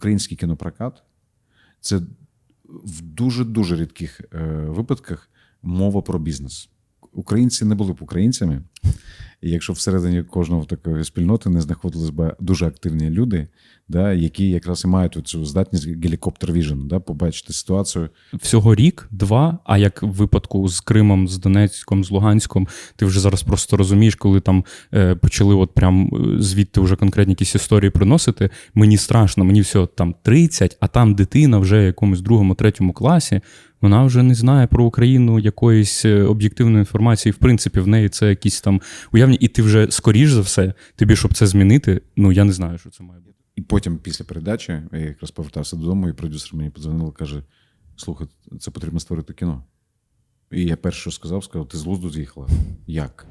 український кінопрокат це в дуже-дуже рідких е, випадках мова про бізнес. Українці не були б українцями, і якщо всередині кожного такої спільноти не знаходились би дуже активні люди, да, які якраз і мають цю здатність гелікоптер віжн, да, побачити ситуацію. Всього рік, два. А як в випадку з Кримом, з Донецьком, з Луганськом, ти вже зараз просто розумієш, коли там е, почали от прям е, звідти вже конкретні якісь історії приносити. Мені страшно, мені все там 30, а там дитина вже в якомусь другому, третьому класі. Вона вже не знає про Україну якоїсь е, об'єктивної інформації. В принципі, в неї це якісь там уявні, і ти вже скоріш за все, тобі, щоб це змінити, ну я не знаю, що це має бути. І потім, після передачі, я якраз повертався додому, і продюсер мені подзвонив і каже: слухай, це потрібно створити кіно. І я перше, що сказав, сказав, ти з глузду з'їхала. Як?